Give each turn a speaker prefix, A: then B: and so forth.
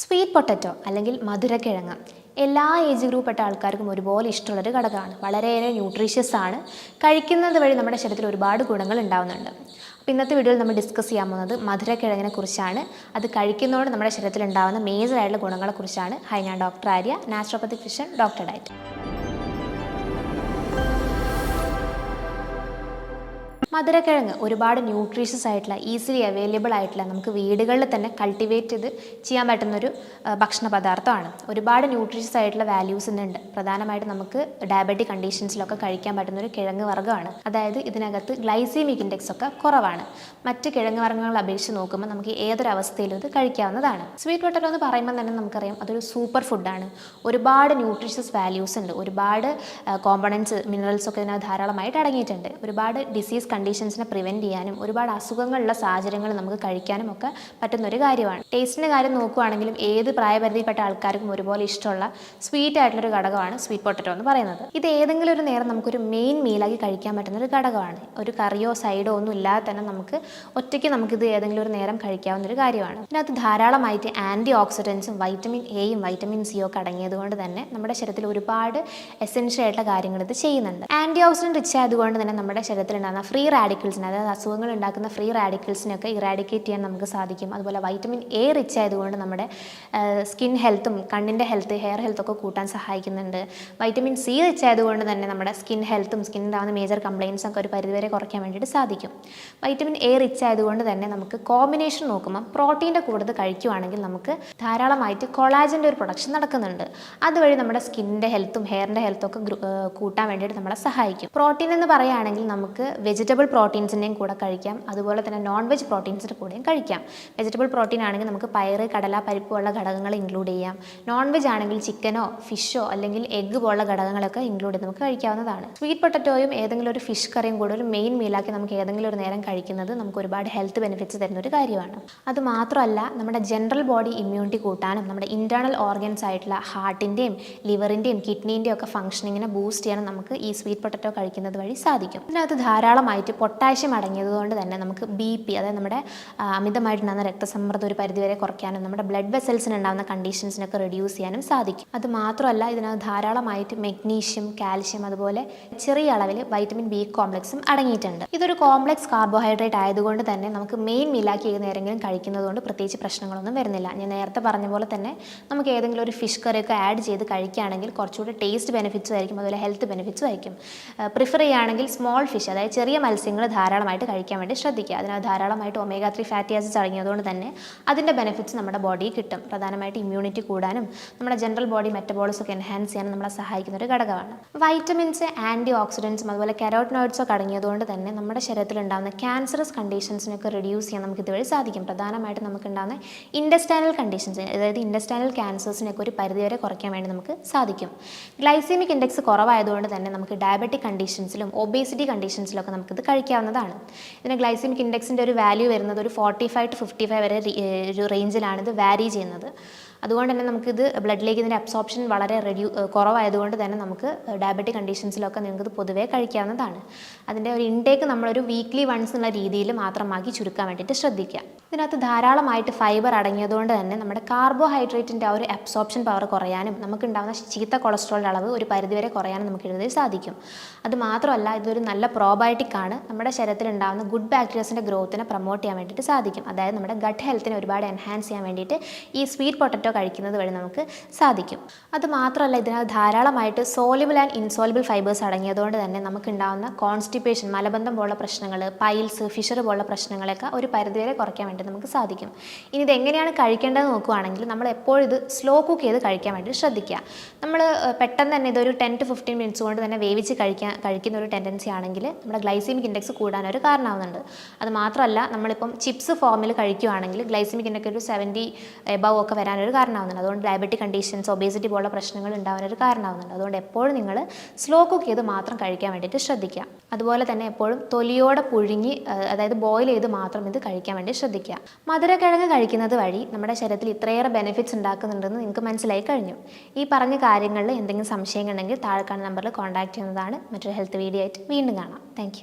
A: Sweet potato അല്ലെങ്കിൽ മധുരക്കിഴങ്ങ്. എല്ലാ ഏജ് ഗ്രൂപ്പെട്ട ആൾക്കാർക്കും ഒരുപോലെ ഇഷ്ടമുള്ളൊരു ഘടകമാണ്. വളരെയേറെ ന്യൂട്രീഷ്യസ് ആണ്. കഴിക്കുന്നത് വഴി നമ്മുടെ ശരീരത്തിൽ ഒരുപാട് ഗുണങ്ങൾ ഉണ്ടാകുന്നുണ്ട് അപ്പോൾ ഇന്നത്തെ വീഡിയോയിൽ നമ്മൾ ഡിസ്കസ് ചെയ്യാൻ പോകുന്നത് മധുരക്കിഴങ്ങിനെ കുറിച്ചാണ്. അത് കഴിക്കുന്നതോടെ നമ്മുടെ ശരീരത്തിൽ ഉണ്ടാകുന്ന മേജറായിട്ടുള്ള ഗുണങ്ങളെക്കുറിച്ചാണ് ഹൈ ഞാൻ doctor Arya naturopathy physician doctor diet മധുരക്കിഴങ്ങ് ഒരുപാട് ന്യൂട്രീഷ്യസ് ആയിട്ടുള്ള ഈസിലി അവൈലബിൾ ആയിട്ടുള്ള നമുക്ക് വീടുകളിൽ തന്നെ കൾട്ടിവേറ്റ് ചെയ്ത് ചെയ്യാൻ പറ്റുന്നൊരു ഭക്ഷണ പദാർത്ഥമാണ് ഒരുപാട് ന്യൂട്രീഷ്യസ് ആയിട്ടുള്ള വാല്യൂസ് ഉണ്ട് പ്രധാനമായിട്ട് നമുക്ക് ഡയബറ്റിക് കണ്ടീഷൻസിലൊക്കെ കഴിക്കാൻ പറ്റുന്ന ഒരു കിഴങ്ങ് വർഗമാണ്. അതായത് ഇതിനകത്ത് ഗ്ലൈസീമിക് ഇൻഡെക്സ് ഒക്കെ കുറവാണ്. മറ്റ് കിഴങ്ങ് വർഗങ്ങൾ അപേക്ഷിച്ച് നോക്കുമ്പോൾ നമുക്ക് ഏതൊരവസ്ഥയിലും ഇത് കഴിക്കാവുന്നതാണ്. സ്വീറ്റ് പൊട്ടറ്റോ എന്ന് പറയുമ്പോൾ തന്നെ നമുക്കറിയാം അതൊരു സൂപ്പർ ഫുഡാണ് ഒരുപാട് ന്യൂട്രീഷ്യസ് വാല്യൂസ് ഉണ്ട്. ഒരുപാട് കോമ്പണൻസ് മിനറൽസ് ഒക്കെ ഇതിനകത്ത് ധാരാളമായിട്ട് അടങ്ങിയിട്ടുണ്ട്. ഒരുപാട് ഡിസീസ് കണ്ടീഷൻസിനെ പ്രിവെന്റ് ചെയ്യാനും ഒരുപാട് അസുഖങ്ങളുള്ള സാഹചര്യങ്ങൾ നമുക്ക് കഴിക്കാനും ഒക്കെ പറ്റുന്ന ഒരു കാര്യമാണ് ടേസ്റ്റിന്റെ കാര്യം നോക്കുകയാണെങ്കിലും ഏത് പ്രായപരിധിയിൽപ്പെട്ട ആൾക്കാർക്കും ഒരുപോലെ ഇഷ്ടമുള്ള സ്വീറ്റ് ആയിട്ടുള്ളൊരു ഘടകമാണ് സ്വീറ്റ് പൊട്ടറ്റോ എന്ന് പറയുന്നത്. ഇത് ഏതെങ്കിലും ഒരു നേരം നമുക്കൊരു മെയിൻ മീലാക്കി കഴിക്കാൻ പറ്റുന്ന ഒരു ഘടകമാണ്. ഒരു കറിയോ സൈഡോ ഒന്നും ഇല്ലാതെ തന്നെ നമുക്ക് ഒറ്റയ്ക്ക് നമുക്കിത് ഏതെങ്കിലും ഒരു നേരം കഴിക്കാവുന്ന ഒരു കാര്യമാണ് ഇതിനകത്ത് ധാരാളമായിട്ട് ആന്റി ഓക്സിഡൻസും വൈറ്റമിൻ എയും വൈറ്റമിൻ സിയും ഒക്കെ അടങ്ങിയത് കൊണ്ട് തന്നെ നമ്മുടെ ശരീരത്തിൽ ഒരുപാട് എസെൻഷ്യൽ ആയിട്ടുള്ള കാര്യങ്ങൾ ഇത് ചെയ്യുന്നുണ്ട്. ആന്റി ഓക്സിഡന്റ് റിച്ച് ആയതുകൊണ്ട് തന്നെ നമ്മുടെ ശരീരത്തിൽ ഉണ്ടാകുന്ന ഫ്രീ റാഡിക്കൽസിനെ അതായത് അസുഖങ്ങൾ ഉണ്ടാക്കുന്ന ഫ്രീ റാഡിക്കൽസിനൊക്കെ ഇറാഡിക്കേറ്റ് ചെയ്യാൻ നമുക്ക് സാധിക്കും. അതുപോലെ വൈറ്റമിൻ എ റിച്ച് ആയതുകൊണ്ട് നമ്മുടെ സ്കിൻ ഹെൽത്തും കണ്ണിന്റെ ഹെൽത്ത് ഹെയർ ഹെൽത്തൊക്കെ കൂട്ടാൻ സഹായിക്കുന്നുണ്ട്. വൈറ്റമിൻ സി റിച്ച് ആയതുകൊണ്ട് തന്നെ നമ്മുടെ സ്കിൻ ഹെൽത്തും സ്കിന്നിന്റെ മേജർ കംപ്ലയിൻസ് ഒക്കെ ഒരു പരിധിവരെ കുറയ്ക്കാൻ വേണ്ടിയിട്ട് സാധിക്കും. വൈറ്റമിൻ എ റിച്ച് ആയതുകൊണ്ട് തന്നെ നമുക്ക് കോമ്പിനേഷൻ നോക്കുമ്പോൾ പ്രോട്ടീന്റെ കൂടുതൽ കഴിക്കുവാണെങ്കിൽ നമുക്ക് ധാരാളമായിട്ട് കൊളാജന്റെ ഒരു പ്രൊഡക്ഷൻ നടക്കുന്നുണ്ട്. അതുവഴി നമ്മുടെ സ്കിന്നിന്റെ ഹെൽത്തും ഹെയറിന്റെ ഹെൽത്തും കൂട്ടാൻ വേണ്ടിയിട്ട് നമ്മളെ സഹായിക്കും. പ്രോട്ടീൻ എന്ന് പറയുകയാണെങ്കിൽ നമുക്ക് വെജിറ്റബിൾ പ്രോട്ടീൻസിന്റെയും കൂടെ കഴിക്കാം. അതുപോലെ തന്നെ നോൺ വെജ് പ്രോട്ടീൻസിന്റെ കൂടെയും കഴിക്കാം. വെജിറ്റബിൾ പ്രോട്ടീൻ ആണെങ്കിൽ നമുക്ക് പയറ് കടല പരിപ്പ് പോലുള്ള ഘടകങ്ങൾ ഇൻക്ലൂഡ് ചെയ്യാം. നോൺ വെജ് ആണെങ്കിൽ ചിക്കനോ ഫിഷോ അല്ലെങ്കിൽ എഗ്ഗ് പോലുള്ള ഘടകങ്ങളൊക്കെ ഇൻക്ലൂഡ് ചെയ്ത് നമുക്ക് കഴിക്കാവുന്നതാണ്. സ്വീറ്റ് പൊട്ടറ്റോയും ഏതെങ്കിലും ഒരു ഫിഷ് കറിയും കൂടെ ഒരു മെയിൻ മീലാക്കി നമുക്ക് ഏതെങ്കിലും ഒരു നേരം കഴിക്കുന്നത് നമുക്ക് ഒരുപാട് ഹെൽത്ത് ബെനിഫിറ്റ്സ് തരുന്ന ഒരു കാര്യമാണ്. അത് മാത്രമല്ല നമ്മുടെ ജനറൽ ബോഡി ഇമ്മ്യൂണിറ്റി കൂട്ടാനും നമ്മുടെ ഇന്റേർണൽ ഓർഗൻസ് ആയിട്ടുള്ള ഹാർട്ടിന്റെയും ലിവറിന്റെയും കിഡ്നീന്റെയും ഒക്കെ ഫംഗ്ഷനിങ്ങിനെ ബൂസ്റ്റ് ചെയ്യാനും നമുക്ക് ഈ സ്വീറ്റ് പൊട്ടറ്റോ കഴിക്കുന്നത് വഴി സാധിക്കും. ഇതിനകത്ത് ധാരാളമായിട്ട് പൊട്ടാഷ്യം അടങ്ങിയതുകൊണ്ട് തന്നെ നമുക്ക് ബി പി അതായത് നമ്മുടെ അമിതമായിട്ടുണ്ടാകുന്ന രക്തസമ്മർദ്ദം ഒരു പരിധിവരെ കുറയ്ക്കാനും നമ്മുടെ ബ്ലഡ് വെസൽസിന് ഉണ്ടാകുന്ന കണ്ടീഷൻസിനൊക്കെ റെഡ്യൂസ് ചെയ്യാനും സാധിക്കും. അത് മാത്രമല്ല ഇതിനകത്ത് ധാരാളമായിട്ട് മെഗ്നീഷ്യം കാൽഷ്യം അതുപോലെ ചെറിയ അളവിൽ വൈറ്റമിൻ ബി കോംപ്ലക്സും അടങ്ങിയിട്ടുണ്ട്. ഇതൊരു കോംപ്ലക്സ് കാർബോഹൈഡ്രേറ്റ് ആയതുകൊണ്ട് തന്നെ നമുക്ക് മെയിൻ മീലാക്കി ഏത് നേരെങ്കിലും കഴിക്കുന്നത് കൊണ്ട് പ്രത്യേകിച്ച് പ്രശ്നങ്ങളൊന്നും വരുന്നില്ല. ഞാൻ നേരത്തെ പറഞ്ഞ പോലെ തന്നെ നമുക്ക് ഏതെങ്കിലും ഒരു ഫിഷ് കറി ഒക്കെ ആഡ് ചെയ്ത് കഴിക്കുകയാണെങ്കിൽ കുറച്ചുകൂടി ടേസ്റ്റ് ബെനിഫിറ്റ്സ് ആയിരിക്കും അതുപോലെ ഹെൽത്ത് ബെനിഫിറ്റ്സും ആയിരിക്കും. പ്രിഫർ ചെയ്യുകയാണെങ്കിൽ സ്മോൾ ഫിഷ് അതായത് ചെറിയ മത്സ്യങ്ങൾ ധാരാളമായിട്ട് കഴിക്കാൻ വേണ്ടി ശ്രദ്ധിക്കുക. അതിനകത്ത് ധാരാളമായിട്ട് ഒമേഗ ത്രീ ഫാറ്റി ആസിഡ്സ് അടങ്ങിയതുകൊണ്ട് തന്നെ അതിന്റെ ബെനിഫിറ്റ്സ് നമ്മുടെ ബോഡിയിൽ കിട്ടും. പ്രധാനമായിട്ട് ഇമ്മ്യൂണിറ്റി കൂടാനും നമ്മുടെ ജനറൽ ബോഡി മെറ്റബോളിസം ഒക്കെ എൻഹാൻസ് ചെയ്യാനും നമ്മളെ സഹായിക്കുന്ന ഒരു ഘടകമാണ്. വൈറ്റമിൻസ് ആന്റി ഓക്സിഡൻസും അതുപോലെ കെരോട്ടിനോയിഡ്സ് ഒക്കെ അടങ്ങിയതുകൊണ്ട് തന്നെ നമ്മുടെ ശരീരത്തിൽ ഉണ്ടാകുന്ന ക്യാൻസറസ് കണ്ടീഷൻസിനൊക്കെ റിഡ്യൂസ് ചെയ്യാൻ നമുക്ക് ഇതുവഴി സാധിക്കും. പ്രധാനമായിട്ട് നമുക്ക് ഉണ്ടാകുന്ന ഇൻഡസ്റ്റൈനൽ കണ്ടീഷൻസ് അതായത് ഇൻഡസ്റ്റൈനൽ ക്യാൻസേഴ്സിനൊക്കെ ഒരു പരിധിവരെ കുറയ്ക്കാൻ വേണ്ടി നമുക്ക് സാധിക്കും. ഗ്ലൈസീമിക് ഇൻഡെക്സ് കുറവായതുകൊണ്ട് തന്നെ നമുക്ക് ഡയബറ്റിക് കണ്ടീഷൻസിലും ഒബേസിറ്റി കണ്ടീഷൻസിലൊക്കെ നമുക്കിത് കഴിക്കാവുന്നതാണ്. ഇതിന് ഗ്ലൈസിമിക് ഇൻഡെക്സിന്റെ ഒരു വാല്യൂ വരുന്നത് ഒരു forty five to fifty five വരെ ഒരു റേഞ്ചിലാണ് ഇത് വാരി ചെയ്യുന്നത്. അതുകൊണ്ട് തന്നെ നമുക്കിത് ബ്ലഡിലേക്ക് ഇതിന്റെ അബ്സോർപ്ഷൻ വളരെ റെഡ്യൂ കുറവായതുകൊണ്ട് തന്നെ നമുക്ക് ഡയബറ്റിക് കണ്ടീഷൻസിലൊക്കെ നിങ്ങൾക്കിത് പൊതുവേ കഴിക്കാവുന്നതാണ്. അതിന്റെ ഒരു ഇൻടേക്ക് നമ്മളൊരു വീക്ക്ലി വൺസ് എന്നുള്ള രീതിയിൽ മാത്രമാക്കി ചുരുക്കാൻ വേണ്ടിയിട്ട് ശ്രദ്ധിക്കുക. ഇതിനകത്ത് ധാരാളമായിട്ട് ഫൈബർ അടങ്ങിയതുകൊണ്ട് തന്നെ നമ്മുടെ കാർബോഹൈഡ്രേറ്റിന്റെ ആ ഒരു അബ്സോർപ്ഷൻ പവർ കുറയാനും നമുക്കുണ്ടാകുന്ന ചീത്ത കൊളസ്ട്രോളിന്റെ അളവ് ഒരു പരിധിവരെ കുറയാനും നമുക്ക് എഴുതി സാധിക്കും. അത് മാത്രമല്ല ഇതൊരു നല്ല പ്രോബയോട്ടിക് ആണ്. നമ്മുടെ ശരീരത്തിൽ ഉണ്ടാകുന്ന ഗുഡ് ബാക്ടീരിയസിന്റെ ഗ്രോത്തിനെ പ്രൊമോട്ട് ചെയ്യാൻ വേണ്ടിയിട്ട് സാധിക്കും. അതായത് നമ്മുടെ ഗട്ട് ഹെൽത്തിനെ ഒരുപാട് എൻഹാൻസ് ചെയ്യാൻ വേണ്ടിയിട്ട് ഈ സ്വീറ്റ് പൊട്ടറ്റോ കഴിക്കുന്നത് വഴി നമുക്ക് സാധിക്കും. അത് മാത്രമല്ല ഇതിനകത്ത് ധാരാളമായിട്ട് സോലിബിൾ ആൻഡ് ഇൻസോലിബിൾ ഫൈബേഴ്സ് അടങ്ങിയതുകൊണ്ട് തന്നെ നമുക്കുണ്ടാകുന്ന കോൺസ്റ്റിപ്പേഷൻ മലബന്ധം പോലുള്ള പ്രശ്നങ്ങൾ പൈൽസ് ഫിഷർ പോലുള്ള പ്രശ്നങ്ങളൊക്കെ ഒരു പരിധിവരെ കുറയ്ക്കാൻ വേണ്ടി നമുക്ക് സാധിക്കും. ഇനി ഇത് എങ്ങനെയാണ് കഴിക്കേണ്ടത് നോക്കുകയാണെങ്കിൽ നമ്മൾ എപ്പോഴും ഇത് സ്ലോ കുക്ക് ചെയ്ത് കഴിക്കാൻ വേണ്ടി ശ്രദ്ധിക്കുക. നമ്മൾ പെട്ടെന്ന് തന്നെ ഇതൊരു ടെൻ ടു ഫിഫ്റ്റീൻ മിനിറ്റ്സ് കൊണ്ട് തന്നെ വേവിച്ച് കഴിക്കാൻ കഴിക്കുന്ന ഒരു ടെൻഡൻസി ആണെങ്കിൽ നമ്മുടെ ഗ്ലൈസീമിക് ഇൻഡെക്സ് കൂടാനൊരു കാരണമാവുന്നുണ്ട്. അത് മാത്രമല്ല നമ്മളിപ്പം ചിപ്സ് ഫോമിൽ കഴിക്കുകയാണെങ്കിൽ ഗ്ലൈസീമിക് ഇൻഡെക്സ് ഒരു സെവന്റി എബവ് ഒക്കെ വരാനൊരു കാരണമാവുന്നുണ്ട്. അതുകൊണ്ട് ഡയബറ്റിക് കണ്ടീഷൻസ് ഒബേസിറ്റി പോലുള്ള പ്രശ്നങ്ങൾ ഉണ്ടാവാനൊരു കാരണമാവുന്നുണ്ട്. അതുകൊണ്ട് എപ്പോഴും നിങ്ങൾ സ്ലോ കുക്ക് ചെയ്ത് മാത്രം കഴിക്കാൻ വേണ്ടിയിട്ട് ശ്രദ്ധിക്കുക. അതുപോലെ തന്നെ എപ്പോഴും തൊലിയോടെ പുഴുങ്ങി അതായത് ബോയിൽ ചെയ്ത് മാത്രം ഇത് കഴിക്കാൻ വേണ്ടി ശ്രദ്ധിക്കുക. മധുരക്കിഴങ്ങ് കഴിക്കുന്നത് വഴി നമ്മുടെ ശരീരത്തിൽ ഇത്രയേറെ ബെനിഫിറ്റ്സ് ഉണ്ടാക്കുന്നുണ്ടെന്ന് നിങ്ങൾക്ക് മനസ്സിലായി കഴിഞ്ഞു. ഈ പറഞ്ഞ കാര്യങ്ങളിൽ എന്തെങ്കിലും സംശയങ്ങളുണ്ടെങ്കിൽ താഴെ കാണുന്ന നമ്പറിൽ കോൺടാക്ട് ചെയ്യുന്നതാണ്. മറ്റൊരു ഹെൽത്ത് വീഡിയോ ആയിട്ട് വീണ്ടും കാണാം. താങ്ക്